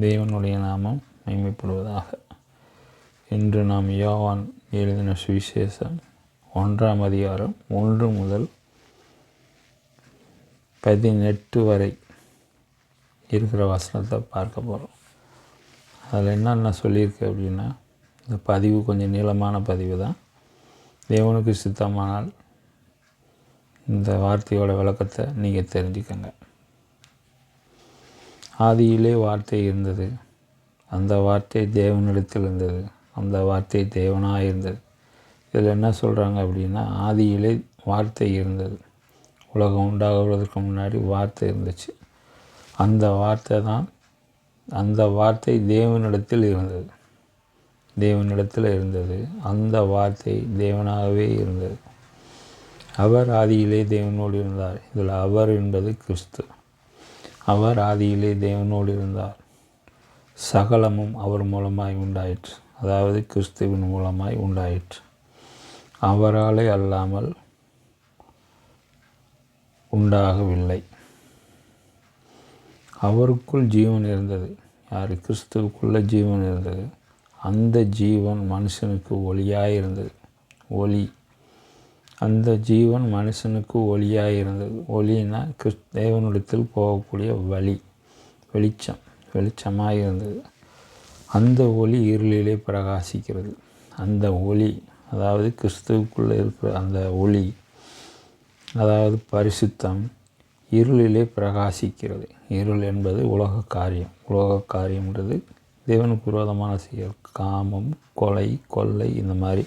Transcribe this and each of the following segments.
தேவனுடைய நாமம் மேம்படுவதாக இன்று நாம் யோவான் எழுதின சுவிசேஷம் ஒன்றாம் அதிகாரம் ஒன்று முதல் பதினெட்டு வரை இருக்கிற வசனத்தை பார்க்க போகிறோம் அதில் என்னென்ன சொல்லியிருக்கு அப்படின்னா இந்த பதிவு கொஞ்சம் நீளமான பதிவு தான். தேவனுக்கு சித்தமானால் இந்த வார்த்தையோட விளக்கத்தை நீங்கள் தெரிஞ்சுக்கங்க. ஆதியிலே வார்த்தை இருந்தது. அந்த வார்த்தை தேவனிடத்தில் இருந்தது. அந்த வார்த்தை தேவனாக இருந்தது. இதில் என்ன சொல்கிறாங்க அப்படின்னா ஆதியிலே வார்த்தை இருந்தது. உலகம் உண்டாகுவதற்கு முன்னாடி வார்த்தை இருந்துச்சு. அந்த வார்த்தை தான் அந்த வார்த்தை தேவனிடத்தில் இருந்தது. தேவனிடத்தில் இருந்தது. அந்த வார்த்தை தேவனாகவே இருந்தது. அவர் ஆதியிலே தேவனோடு இருந்தார். இதில் அவர் என்பது கிறிஸ்து. அவர் ஆதியிலே தேவனோடு இருந்தார். சகலமும் அவர் மூலமாய் உண்டாயிற்று. அதாவது கிறிஸ்துவின் மூலமாய் உண்டாயிற்று. அவராலே அல்லாமல் உண்டாகவில்லை. அவருக்குள் ஜீவன் இருந்தது. யார்? கிறிஸ்துவுக்குள்ள ஜீவன் இருந்தது. அந்த ஜீவன் மனுஷனுக்கு ஒளியாக இருந்தது. ஒளி. அந்த ஜீவன் மனுஷனுக்கு ஒளியாக இருந்தது ஒளினா கிறிஸ் தேவனிடத்தில் போகக்கூடிய வழி வெளிச்சம் வெளிச்சமாக இருந்தது அந்த ஒளி இருளிலே பிரகாசிக்கிறது. அந்த ஒளி அதாவது கிறிஸ்துவுக்குள்ளே இருக்கிற அந்த ஒளி அதாவது பரிசுத்தம் இருளிலே பிரகாசிக்கிறது. இருள் என்பது உலக காரியம். உலக காரியம்ன்றது தேவனுக்கு விரோதமான செயல். காமம் கொலை கொள்ளை இந்த மாதிரி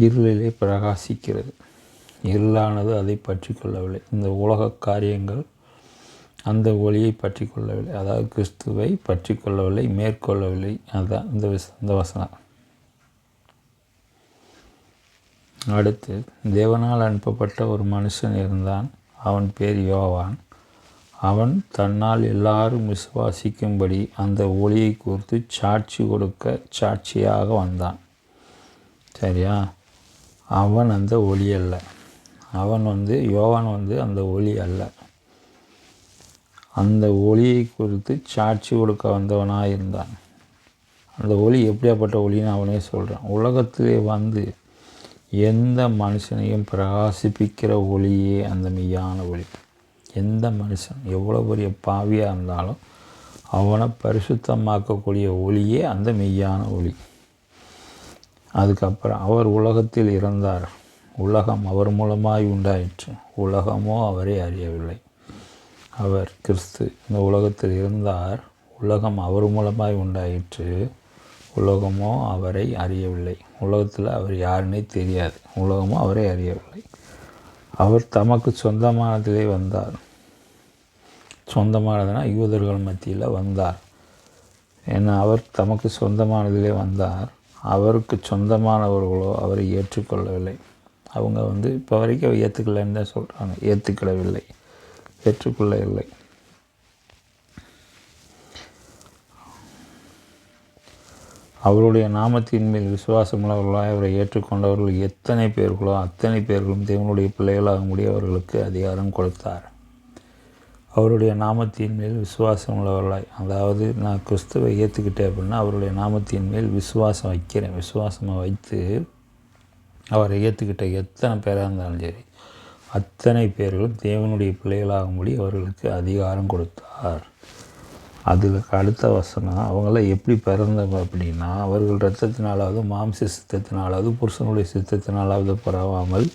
இருளிலே பிரகாசிக்கிறது. இருளானது அதை பற்றி கொள்ளவில்லை இந்த உலக காரியங்கள் அந்த ஒளியை பற்றி கொள்ளவில்லை அதாவது கிறிஸ்துவை பற்றி கொள்ளவில்லை மேற்கொள்ளவில்லை. அதுதான் இந்த விச இந்த வசனம். அடுத்து தேவனால் அனுப்பப்பட்ட ஒரு மனுஷன் இருந்தான். அவன் பேர் யோவான். அவன் தன்னால் எல்லாரும் விசுவாசிக்கும்படி அந்த ஒளியை குறித்து சாட்சி கொடுக்க சாட்சியாக வந்தான். சரியா? அவன் அந்த ஒளி அல்ல. அவன் வந்து யோவான் வந்து அந்த ஒளி அல்ல. அந்த ஒளியை குறித்து சாட்சி கொடுக்க வந்தவனாக இருந்தான் அந்த ஒளி எப்படியாப்பட்ட ஒளின்னு அவனே சொல்கிறான் உலகத்திலே வந்து எந்த மனுஷனையும் பிரகாசிப்பிக்கிற ஒளியே அந்த மெய்யான ஒளி. எந்த மனுஷன் எவ்வளோ பெரிய பாவியாக இருந்தாலும் அவனை பரிசுத்தமாக்கக்கூடிய ஒளியே அந்த மெய்யான ஒளி. அதுக்கப்புறம் அவர் உலகத்தில் இருந்தார் உலகம் அவர் மூலமாய் உண்டாயிற்று. உலகமோ அவரை அறியவில்லை. அவர் கிறிஸ்து இந்த உலகத்தில் இருந்தார். உலகம் அவர் மூலமாய் உண்டாயிற்று. உலகமோ அவரை அறியவில்லை. உலகத்தில் அவர் யாருன்னே தெரியாது. உலகமோ அவரை அறியவில்லை. அவர் தமக்கு சொந்தமானதிலே வந்தார். சொந்தமானதுனா யூதர்கள் மத்தியில் வந்தார். ஏன்னா அவர் தமக்கு சொந்தமானதிலே வந்தார். அவருக்கு சொந்தமானவர்களோ அவரை ஏற்றுக்கொள்ளவில்லை. அவங்க வந்து இப்போ வரைக்கும் ஏற்றுக்கலைன்னு தான் சொல்கிறாங்க ஏற்றுக்கிடவில்லை ஏற்றுக்கொள்ளவில்லை. அவருடைய நாமத்தின் மேல் விசுவாசமுள்ளவர்களாக அவரை ஏற்றுக்கொண்டவர்கள் எத்தனை பேர்களோ அத்தனை பேர்களும் தேவனுடைய பிள்ளைகளாக முடியவர்களுக்கு அதிகாரம் கொடுத்தார். அவருடைய நாமத்தின் மேல் விசுவாசம் உள்ளவர்களாய் அதாவது நான் கிறிஸ்துவை ஏற்றுக்கிட்டேன் அப்படின்னா அவருடைய நாமத்தின் மேல் விசுவாசம் வைக்கிறேன். விசுவாசமாக வைத்து அவரை ஏற்றுக்கிட்ட எத்தனை பேராக இருந்தாலும் சரி அத்தனை பேர்களும் தேவனுடைய பிள்ளைகளாகும்படி அவர்களுக்கு அதிகாரம் கொடுத்தார். அதுக்கு அடுத்த வசனம் அவங்கள எப்படி பிறந்தவங்க அப்படின்னா அவர்கள் ரத்தத்தினாலாவது மாம்ச சித்தத்தினாலாவது புருஷனுடைய சித்தத்தினாலாவது பரவாமல்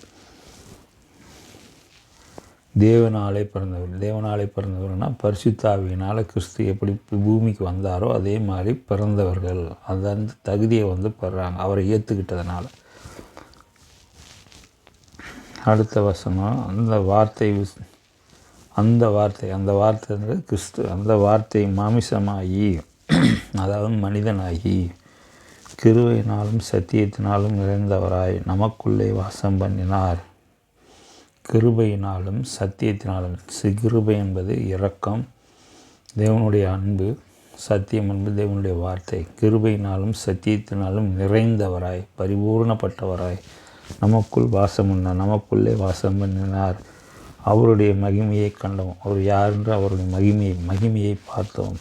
தேவனாலே பிறந்தவர். தேவனாலே பிறந்தவர்னால் பரிசுத்தாவியினால் கிறிஸ்து எப்படி பூமிக்கு வந்தாரோ அதே மாதிரி பிறந்தவர்கள். அந்த அந்த தகுதியை வந்து பெறாங்க. அவரை ஏற்றுக்கிட்டதுனால அடுத்த வசனம். அந்த வார்த்தை அந்த வார்த்தை அந்த வார்த்தைன்றது கிறிஸ்து. அந்த வார்த்தை மாமிசமாகி அதாவது மனிதனாகி கிருவையினாலும் சத்தியத்தினாலும் நிறைந்தவராய் நமக்குள்ளே வாசம் பண்ணினார். கிருபையினாலும் சத்தியத்தினாலும் சிகிருபை என்பது இரக்கம். தேவனுடைய அன்பு சத்தியம் என்பது தேவனுடைய வார்த்தை. கிருபையினாலும் சத்தியத்தினாலும் நிறைந்தவராய் பரிபூர்ணப்பட்டவராய் நமக்குள் வாசம் பண்ணார் நமக்குள்ளே வாசம் பண்ணினார். அவருடைய மகிமையை கண்டோம். அவர் யார் என்று அவருடைய மகிமையை மகிமையை பார்த்தோம்.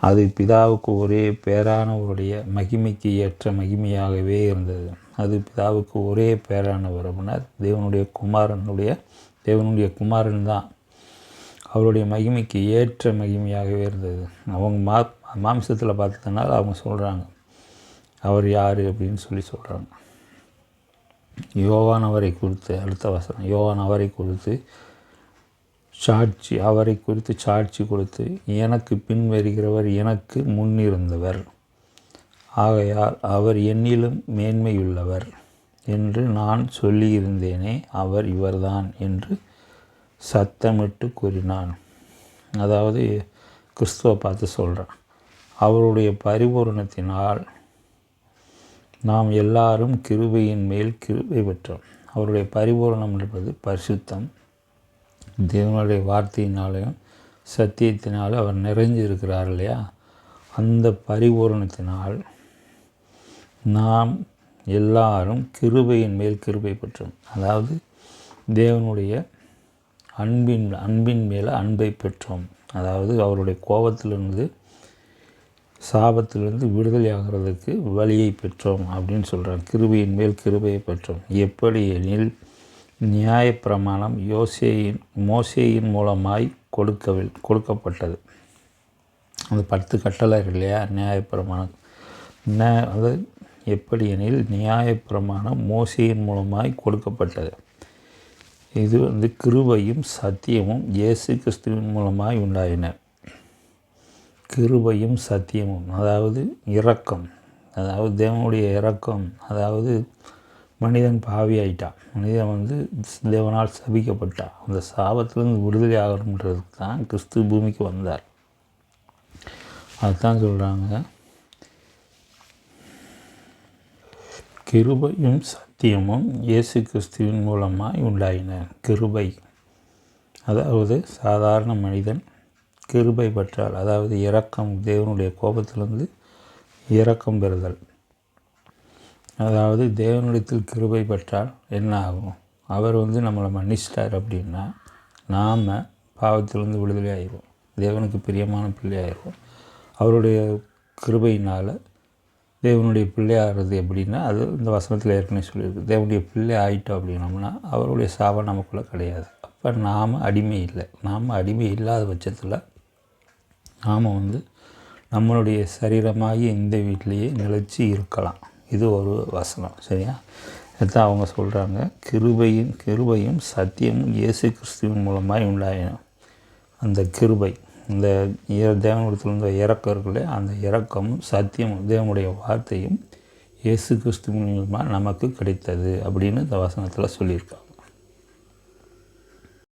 அது பிதாவுக்கு ஒரே பேரானவருடைய மகிமைக்கு ஏற்ற மகிமையாகவே இருந்தது. அது பிதாவுக்கு ஒரே பேரானவர் அப்படின்னா தேவனுடைய குமாரனுடைய தேவனுடைய குமாரன் தான். அவருடைய மகிமைக்கு ஏற்ற மகிமையாகவே இருந்தது. அவங்க மா மாம்சத்தில் பார்த்ததுனால அவங்க சொல்கிறாங்க அவர் யார் அப்படின்னு சொல்லி சொல்கிறாங்க யோவான் அவரை குறித்து அடுத்த வசனம். யோவான் அவரை குறித்து சாட்சி அவரை குறித்து சாட்சி கொடுத்து எனக்கு பின் வருகிறவர் எனக்கு முன்னிருந்தவர். ஆகையால் அவர் என்னிலும் மேன்மையுள்ளவர் என்று நான் சொல்லியிருந்தேனே அவர் இவர்தான் என்று சத்தமிட்டு கூறினான். அதாவது கிறிஸ்துவை பார்த்து சொல்கிறான் அவருடைய பரிபூரணத்தினால் நாம் எல்லாரும் கிருபையின் மேல் கிருபை பெற்றோம். அவருடைய பரிபூரணம் என்பது பரிசுத்தம். தேவனுடைய வார்த்தையினாலையும் சத்தியத்தினாலும் அவர் நிறைஞ்சிருக்கிறார் இல்லையா? அந்த பரிபூரணத்தினால் நாம் எல்லாரும் கிருபையின் மேல் கிருபை பெற்றோம். அதாவது தேவனுடைய அன்பின் அன்பின் மேலே அன்பை பெற்றோம். அதாவது அவருடைய கோபத்திலிருந்து சாபத்திலிருந்து விடுதலை ஆகிறதுக்கு வழியை பெற்றோம் அப்படின்னு சொல்கிறான் கிருபையின் மேல் கிருபையை பெற்றோம். எப்படி எனில் நியாயப்பிரமாணம் யோசேயின் மோசேயின் மூலமாய் கொடுக்கவில் கொடுக்கப்பட்டது. அந்த பத்து கட்டளை இல்லையா? நியாயப்பிரமாணம். அது எப்படி எனில் நியாயப்பிரமாணம் மோசையின் மூலமாய் கொடுக்கப்பட்டது. இது வந்து கிருபையும் சத்தியமும் இயேசு கிறிஸ்துவின் மூலமாய் உண்டாயின. கிருபையும் சத்தியமும் அதாவது இரக்கம் அதாவது தேவனுடைய இரக்கம் அதாவது மனிதன் பாவி ஆயிட்டான் மனிதன் வந்து தேவனால் சபிக்கப்பட்டான் அந்த சாபத்திலேருந்து விடுதலை ஆகணுன்றதுக்கு தான் கிறிஸ்து பூமிக்கு வந்தார். அதுதான் சொல்கிறாங்க கிருபையும் சத்தியமும் இயேசு கிறிஸ்துவின் மூலமாக உண்டாயின. கிருபை. அதாவது சாதாரண மனிதன் கிருபை பெற்றால் அதாவது இரக்கம் தேவனுடைய கோபத்திலிருந்து இரக்கம் பெறுதல். அதாவது தேவனிடத்தில் கிருபை பெற்றால் என்ன ஆகும்? அவர் வந்து நம்மளை மன்னிச்சிட்டார் அப்படின்னா நாம் பாவத்திலிருந்து விடுதலை ஆயிடுவோம் தேவனுக்கு பிரியமான பிள்ளை ஆயிடுவோம் அவருடைய கிருபையினால் தேவனுடைய பிள்ளை ஆகிறது எப்படின்னா அது இந்த வசனத்தில் ஏற்கனவே சொல்லியிருக்கு. தேவனுடைய பிள்ளை ஆயிட்டோம் அப்படின்னோம்னா அவருடைய சாபம் நமக்குள்ளே கிடையாது. அப்போ நாம் அடிமை இல்லை. நாம் அடிமை இல்லாத பட்சத்தில் நாம் வந்து நம்மளுடைய சரீரமாகி இந்த வீட்டிலையே நிலச்சி இருக்கலாம். இது ஒரு வசனம் சரியா? இதுதான் அவங்க சொல்கிறாங்க கிருபையும் கிருபையும் சத்தியமும் இயேசு கிறிஸ்துவின் மூலமாக உண்டாயினும் அந்த கிருபை. இந்த தேவனிடத்தில் இருந்த இறக்கம் இருக்குல்ல அந்த இறக்கமும் சத்தியமும் தேவனுடைய வார்த்தையும் இயேசு கிறிஸ்து மூலமாக நமக்கு கிடைத்தது அப்படின்னு இந்த வசனத்தில் சொல்லியிருக்காங்க.